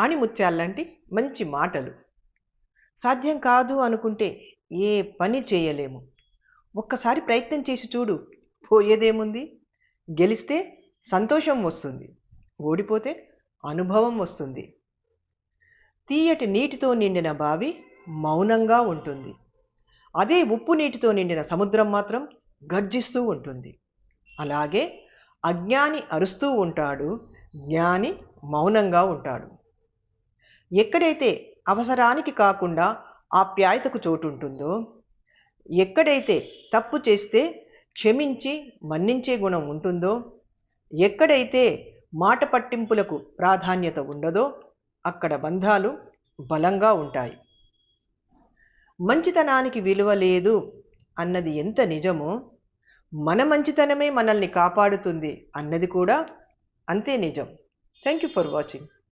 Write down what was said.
ఆణిముత్యాలంటి మంచి మాటలు. సాధ్యం కాదు అనుకుంటే ఏ పని చేయలేము. ఒక్కసారి ప్రయత్నం చేసి చూడు పోయేదేముంది? గెలిస్తే సంతోషం వస్తుంది ఓడిపోతే అనుభవం వస్తుంది. తీయటి నీటితో నిండిన బావి మౌనంగా ఉంటుంది. అదే ఉప్పు నీటితో నిండిన సముద్రం మాత్రం గర్జిస్తూ ఉంటుంది. అలాగే అజ్ఞాని అరుస్తూ ఉంటాడు జ్ఞాని మౌనంగా ఉంటాడు. ఎక్కడైతే అవసరానికి కాకుండా ఆప్యాయతకు చోటు ఉంటుందో ఎక్కడైతే తప్పు చేస్తే క్షమించి మన్నించే గుణం ఉంటుందో ఎక్కడైతే మాట పట్టింపులకు ప్రాధాన్యత ఉండదో అక్కడ బంధాలు బలంగా ఉంటాయి. మంచితనానికి విలువ లేదు అన్నది ఎంత నిజమో మన మంచితనమే మనల్ని కాపాడుతుంది అన్నది కూడా అంతే నిజం. Thank you for watching